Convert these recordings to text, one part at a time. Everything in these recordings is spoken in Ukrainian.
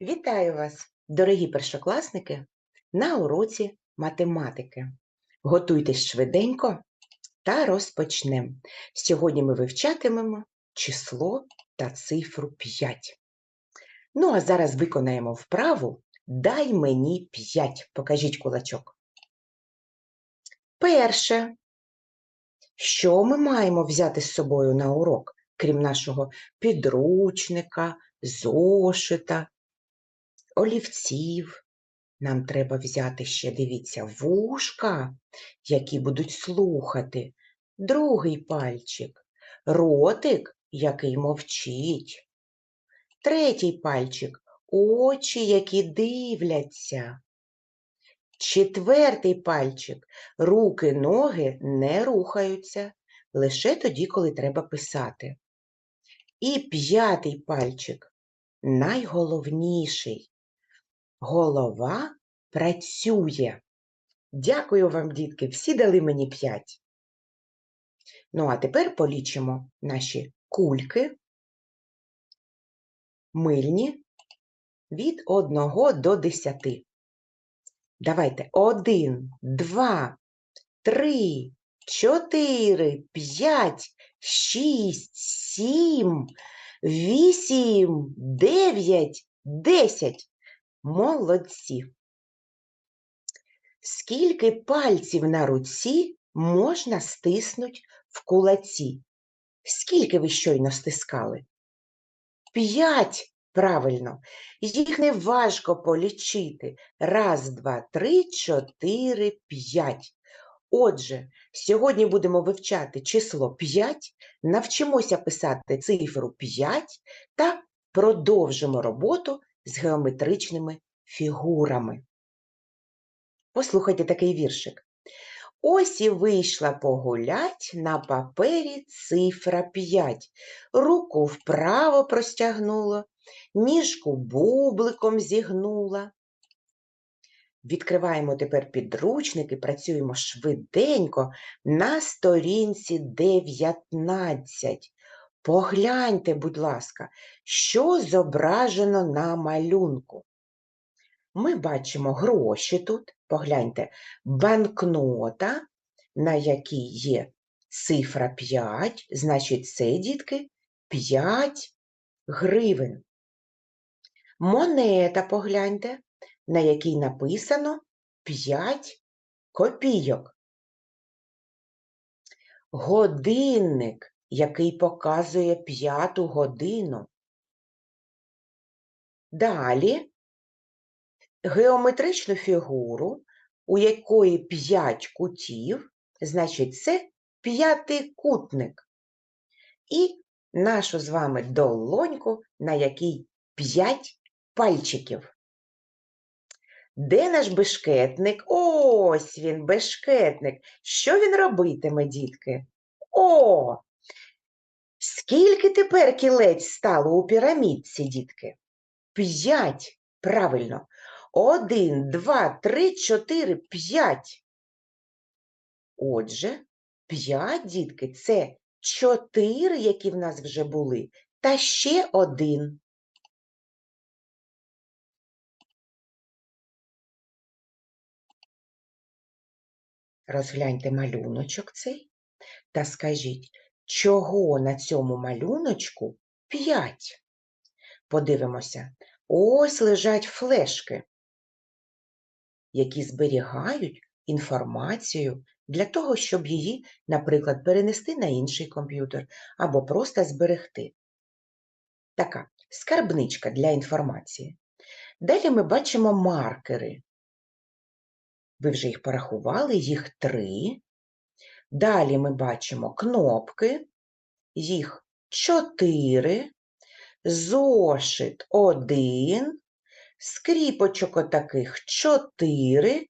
Вітаю вас, дорогі першокласники, на уроці математики. Готуйтесь швиденько та розпочнемо. Сьогодні ми вивчатимемо число та цифру 5. Ну, а зараз виконаємо вправу Дай мені 5. Покажіть кулачок. Перше. Що ми маємо взяти з собою на урок, крім нашого підручника, зошита, олівців. Нам треба взяти ще, дивіться, вушка, які будуть слухати, другий пальчик, ротик, який мовчить, третій пальчик очі, які дивляться. Четвертий пальчик руки, ноги не рухаються, лише тоді, коли треба писати. І п'ятий пальчик найголовніший. Голова працює. Дякую вам, дітки, всі дали мені п'ять. Ну, а тепер полічимо наші кульки, мильні від 1 до 10. Давайте один, два, три, чотири, п'ять, шість, сім, вісім, дев'ять, десять. Молодці. Скільки пальців на руці можна стиснути в кулаці? Скільки ви щойно стискали? П'ять. Правильно. Їх не важко полічити. Раз, два, три, чотири, п'ять. Отже, сьогодні будемо вивчати число 5, навчимося писати цифру 5 та продовжимо роботу з геометричними фігурами. Послухайте такий віршик. Ось і вийшла погулять на папері цифра 5. Руку вправо простягнула, ніжку бубликом зігнула. Відкриваємо тепер підручник і працюємо швиденько на сторінці 19. Погляньте, будь ласка, що зображено на малюнку. Ми бачимо гроші тут, погляньте, банкнота, на якій є цифра 5, значить, це, дітки, 5 гривень. Монета, погляньте, на якій написано 5 копійок. Годинник, який показує п'яту годину. Далі геометричну фігуру, у якої 5 кутів, значить, це п'ятикутник. І нашу з вами долоньку, на якій 5 пальчиків. Де наш бешкетник? Ось він, бешкетник. Що він робитиме, дітки? О! Скільки тепер кілець стало у пірамідці, дітки? П'ять. Правильно. Один, два, три, чотири, п'ять. Отже, п'ять, дітки, це чотири, які в нас вже були, та ще один. Розгляньте малюночок цей та скажіть, чого на цьому малюночку п'ять? Подивимося, ось лежать флешки, які зберігають інформацію для того, щоб її, наприклад, перенести на інший комп'ютер або просто зберегти. Така скарбничка для інформації. Далі ми бачимо маркери. Ви вже їх порахували, їх три. Далі ми бачимо кнопки, їх чотири, зошит один, скріпочок отаких чотири,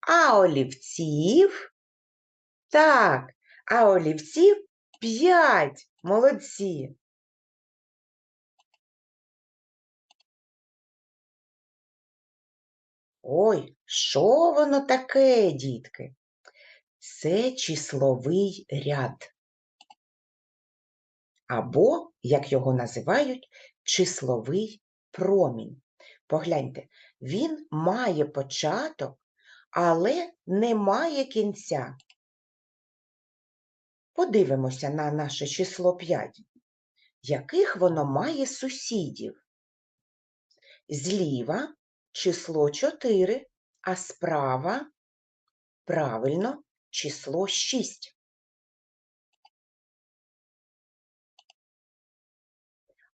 а олівців, так, а олівців п'ять. Молодці. Ой, що воно таке, дітки? Це числовий ряд. Або, як його називають, числовий промінь. Погляньте, він має початок, але не має кінця. Подивимося на наше число 5. Яких воно має сусідів? Зліва число 4, а справа правильно число 6.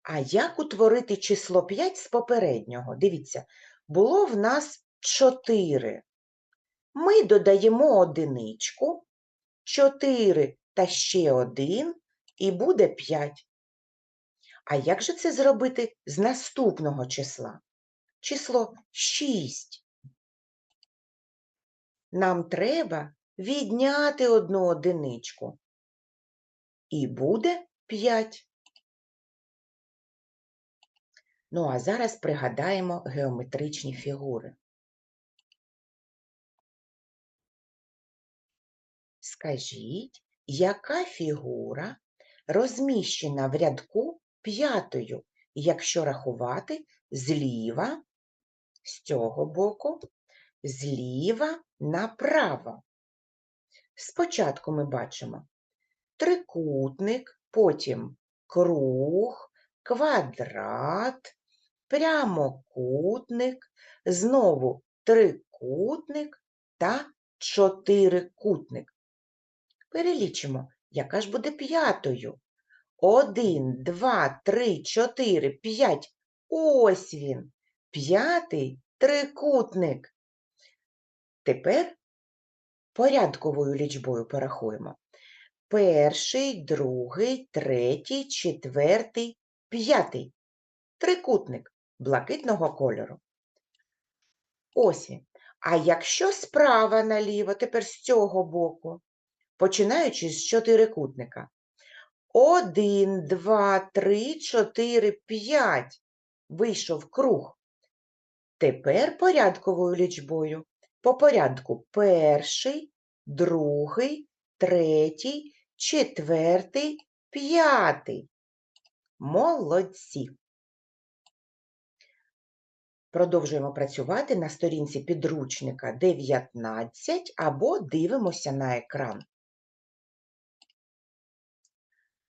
А як утворити число 5 з попереднього? Дивіться, було в нас 4. Ми додаємо одиничку, 4 та ще 1, і буде 5. А як же це зробити з наступного числа? Число 6. Нам треба відняти одну одиничку. І буде 5. Ну, а зараз пригадаємо геометричні фігури. Скажіть, яка фігура розміщена в рядку п'ятою, якщо рахувати зліва, з цього боку, зліва направо? Спочатку ми бачимо трикутник, потім круг, квадрат, прямокутник, знову трикутник та чотирикутник. Перелічимо, яка ж буде п'ятою. Один, два, три, чотири, п'ять. Ось він. П'ятий трикутник. Тепер порядковою лічбою порахуємо. Перший, другий, третій, четвертий, п'ятий. Трикутник блакитного кольору. Ось він. А якщо справа наліво, тепер з цього боку, починаючи з чотирикутника. Один, два, три, чотири, п'ять. Вийшов круг. Тепер порядковою лічбою. По порядку перший, другий, третій, четвертий, п'ятий. Молодці. Продовжуємо працювати на сторінці підручника 19 або дивимося на екран.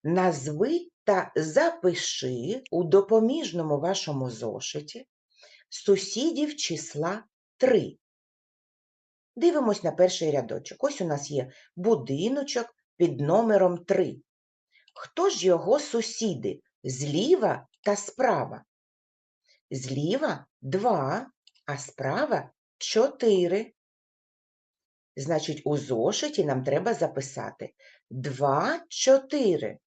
Назви та запиши у допоміжному вашому зошиті сусідів числа 3. Дивимось на перший рядочок. Ось у нас є будиночок під номером 3. Хто ж його сусіди зліва та справа? Зліва 2, а справа 4. Значить, у зошиті нам треба записати 2, 4.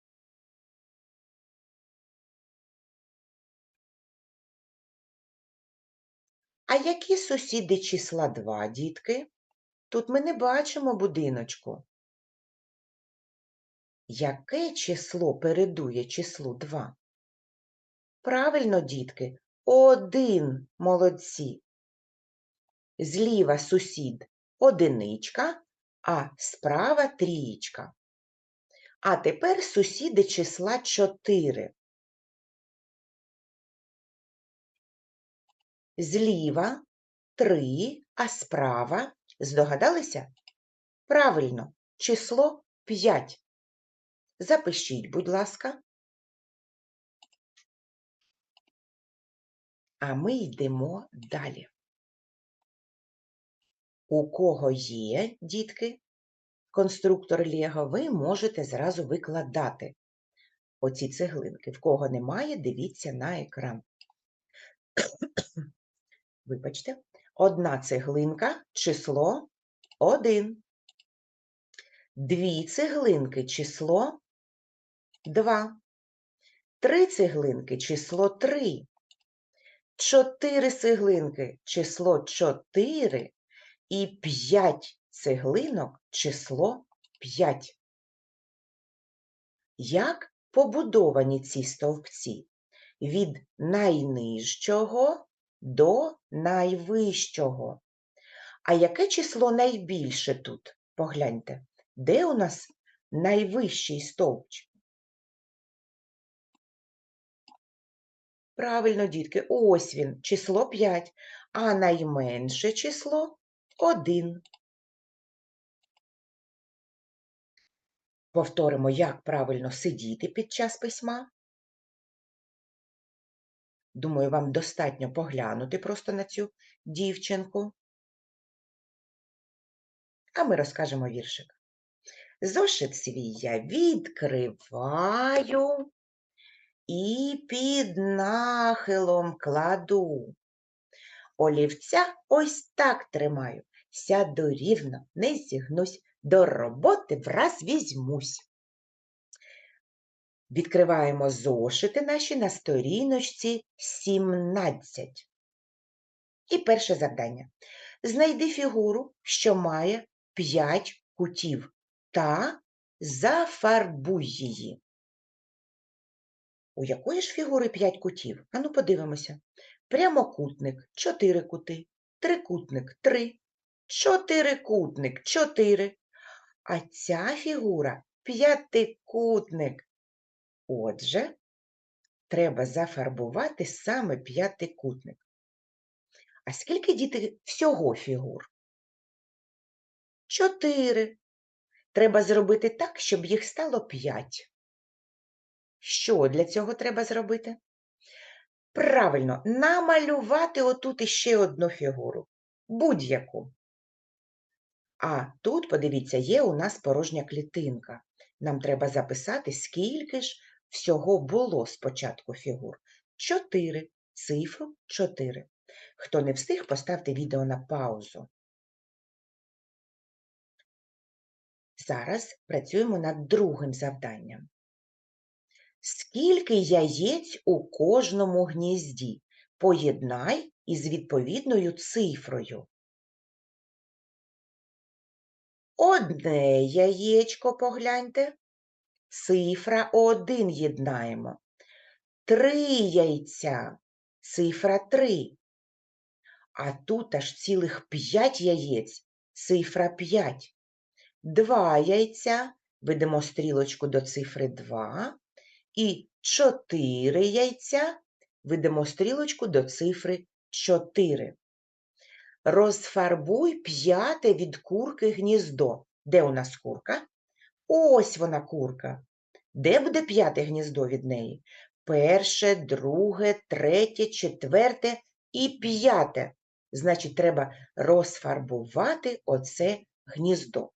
А які сусіди числа 2, дітки? Тут ми не бачимо будиночку. Яке число передує числу 2? Правильно, дітки, один молодці. Зліва сусід одиничка, а справа трієчка. А тепер сусіди числа 4. Зліва 3, а справа, здогадалися? Правильно, число 5. Запишіть, будь ласка. А ми йдемо далі. У кого є, дітки, конструктор Лего, ви можете зразу викладати оці цеглинки. В кого немає, дивіться на екран. Вибачте, одна цеглинка, число 1. Дві цеглинки, число 2. Три цеглинки, число 3. Чотири цеглинки, число 4. І 5 цеглинок, число 5. Як побудовані ці стовпці? Від найнижчого до найвищого. А яке число найбільше тут? Погляньте, де у нас найвищий стовпчик? Правильно, дітки, ось він, число 5, а найменше число 1. Повторимо, як правильно сидіти під час письма. Думаю, вам достатньо поглянути просто на цю дівчинку. А ми розкажемо віршик. Зошит свій я відкриваю і під нахилом кладу. Олівця ось так тримаю, сяду рівно, не зігнусь, до роботи враз візьмусь. Відкриваємо зошити наші на сторіночці 17. І перше завдання. Знайди фігуру, що має 5 кутів, та зафарбуй її. У якої ж фігури 5 кутів? Ану подивимося. Прямокутник 4 кути, трикутник 3, чотирикутник 4. А ця фігура п'ятикутник. Отже, треба зафарбувати саме п'ятикутник. А скільки діти всього фігур? Чотири. Треба зробити так, щоб їх стало п'ять. Що для цього треба зробити? Правильно, намалювати отут іще одну фігуру. Будь-яку. А тут, подивіться, є у нас порожня клітинка. Нам треба записати, скільки ж всього було спочатку фігур. Чотири. Цифру 4. Хто не встиг, поставте відео на паузу. Зараз працюємо над другим завданням. Скільки яєць у кожному гнізді? Поєднай із відповідною цифрою. Одне яєчко погляньте. Цифра 1 єднаємо. Три яйця. Цифра 3. А тут аж цілих 5 яєць. Цифра 5. Два яйця. Ведемо стрілочку до цифри 2. І 4 яйця. Ведемо стрілочку до цифри 4. Розфарбуй п'яте від курки гніздо. Де у нас курка? Ось вона курка. Де буде п'яте гніздо від неї? Перше, друге, третє, четверте і п'яте. Значить, треба розфарбувати оце гніздо.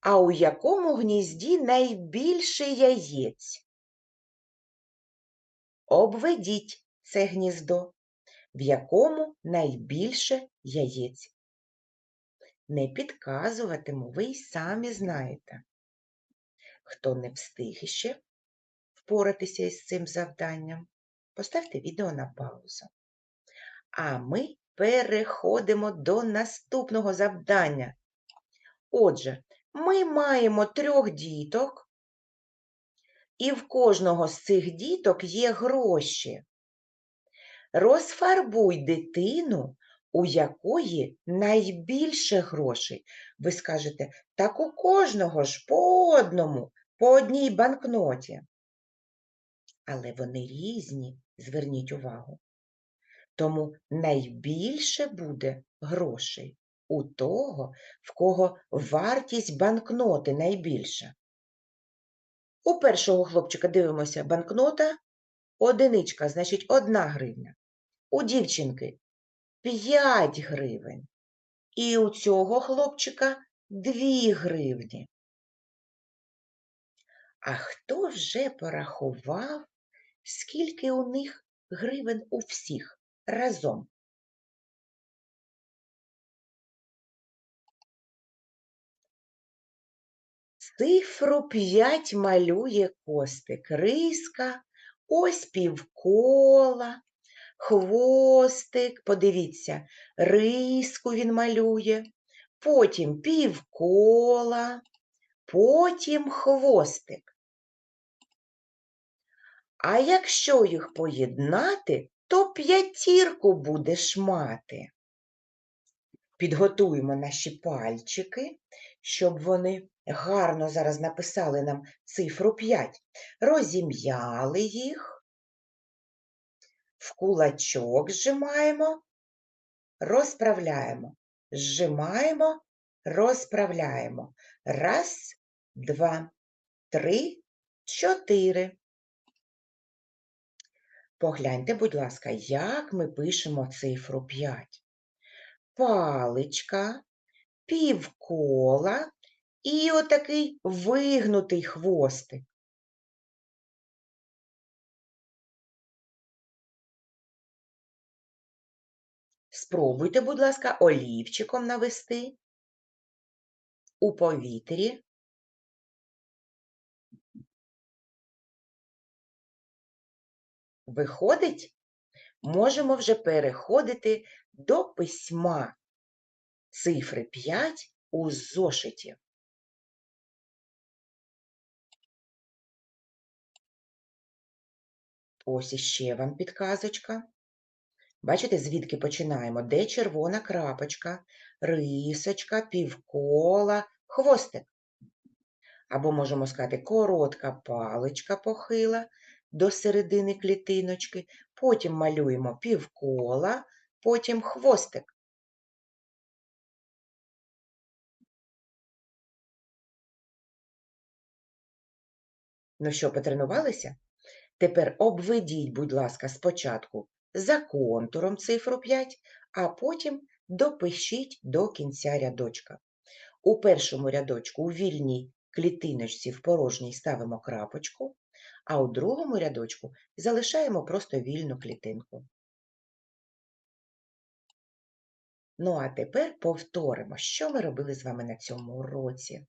А у якому гнізді найбільше яєць? Обведіть це гніздо, в якому найбільше яєць. Не підказуватиму, ви й самі знаєте. Хто не встиг іще впоратися із цим завданням, поставте відео на паузу. А ми переходимо до наступного завдання. Отже, ми маємо трьох діток, і в кожного з цих діток є гроші. Розфарбуй дитину, у якої найбільше грошей. Ви скажете, так у кожного ж по одному, по одній банкноті. Але вони різні, зверніть увагу. Тому найбільше буде грошей у того, в кого вартість банкноти найбільша. У першого хлопчика дивимося банкнота одиничка, значить одна гривня. У дівчинки 5 гривень. І у цього хлопчика 2 гривні. А хто вже порахував, скільки у них гривень у всіх разом? Цифру 5 малює костик, риска, ось півкола, хвостик, подивіться, риску він малює, потім півкола, потім хвостик. А якщо їх поєднати, то п'ятірку будеш мати. Підготуємо наші пальчики, щоб вони гарно зараз написали нам цифру 5. Розім'яли їх В кулачок зжимаємо, розправляємо. Зжимаємо, розправляємо. Раз, два, три, чотири. Погляньте, будь ласка, як ми пишемо цифру 5. Паличка, півкола і отакий вигнутий хвостик. Спробуйте, будь ласка, олівчиком навести у повітрі. Виходить, можемо вже переходити до письма цифри 5 у зошиті. Ось іще вам підказочка. Бачите, звідки починаємо? Де червона крапочка, рисочка, півкола, хвостик. Або можемо сказати коротка паличка похила до середини клітиночки, потім малюємо півкола, потім хвостик. Ну що, потренувалися? Тепер обведіть, будь ласка, спочатку за контуром цифру 5, а потім допишіть до кінця рядочка. У першому рядочку у вільній клітиночці в порожній ставимо крапочку, а у другому рядочку залишаємо просто вільну клітинку. Ну, а тепер повторимо, що ми робили з вами на цьому уроці.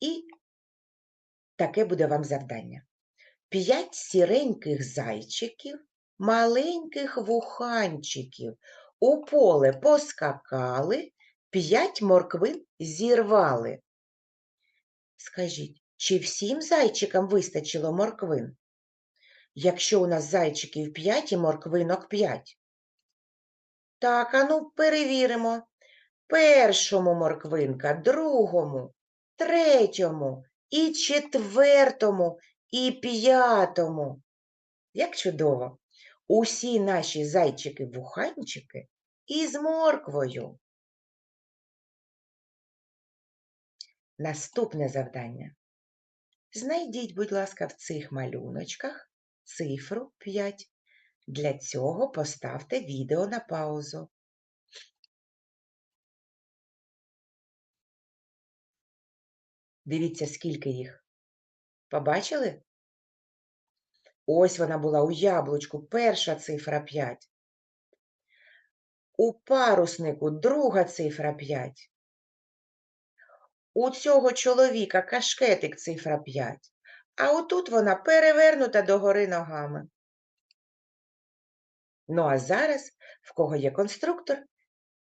І таке буде вам завдання. П'ять сіреньких зайчиків, маленьких вуханчиків у поле поскакали, п'ять морквин зірвали. Скажіть, чи всім зайчикам вистачило морквин? Якщо у нас зайчиків п'ять і морквинок п'ять? Так, ану перевіримо. Першому морквинка, другому, третьому і четвертому і п'ятому. Як чудово! Усі наші зайчики-вуханчики із морквою. Наступне завдання. Знайдіть, будь ласка, в цих малюночках цифру 5. Для цього поставте відео на паузу. Дивіться, скільки їх. Побачили? Ось вона була у яблучку, перша цифра 5. У паруснику друга цифра 5. У цього чоловіка кашкетик цифра 5. А отут вона перевернута догори ногами. Ну, а зараз, в кого є конструктор,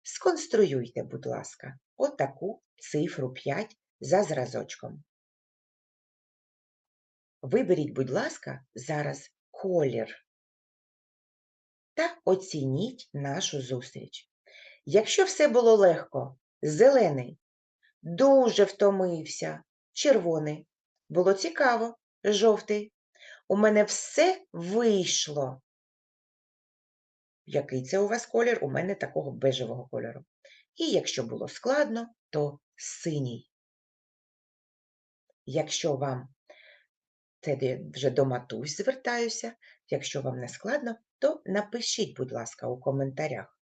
сконструюйте, будь ласка, отаку цифру 5 за зразочком. Виберіть, будь ласка, зараз колір та оцініть нашу зустріч. Якщо все було легко, зелений, дуже втомився, червоний, було цікаво, жовтий. У мене все вийшло. Який це у вас колір? У мене такого бежевого кольору. І якщо було складно, то синій. Якщо вам це вже до матусь звертаюся. Якщо вам не складно, то напишіть, будь ласка, у коментарях,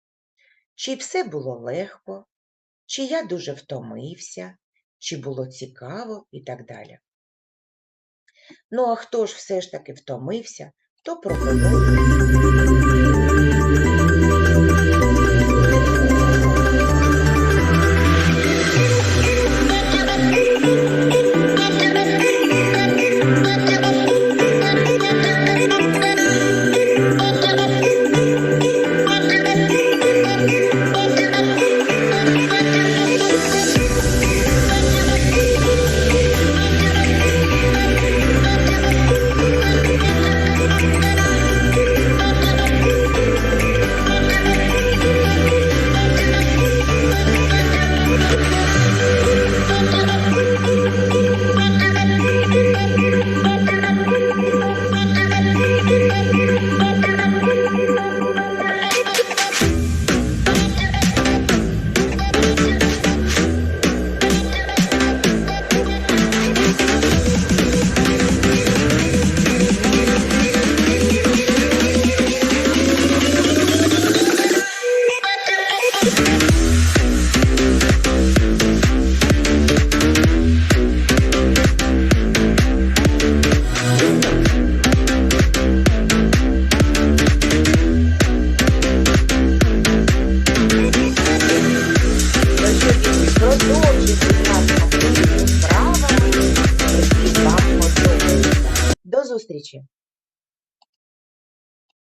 чи все було легко, чи я дуже втомився, чи було цікаво і так далі. Ну, а хто ж все ж таки втомився, то пропоную.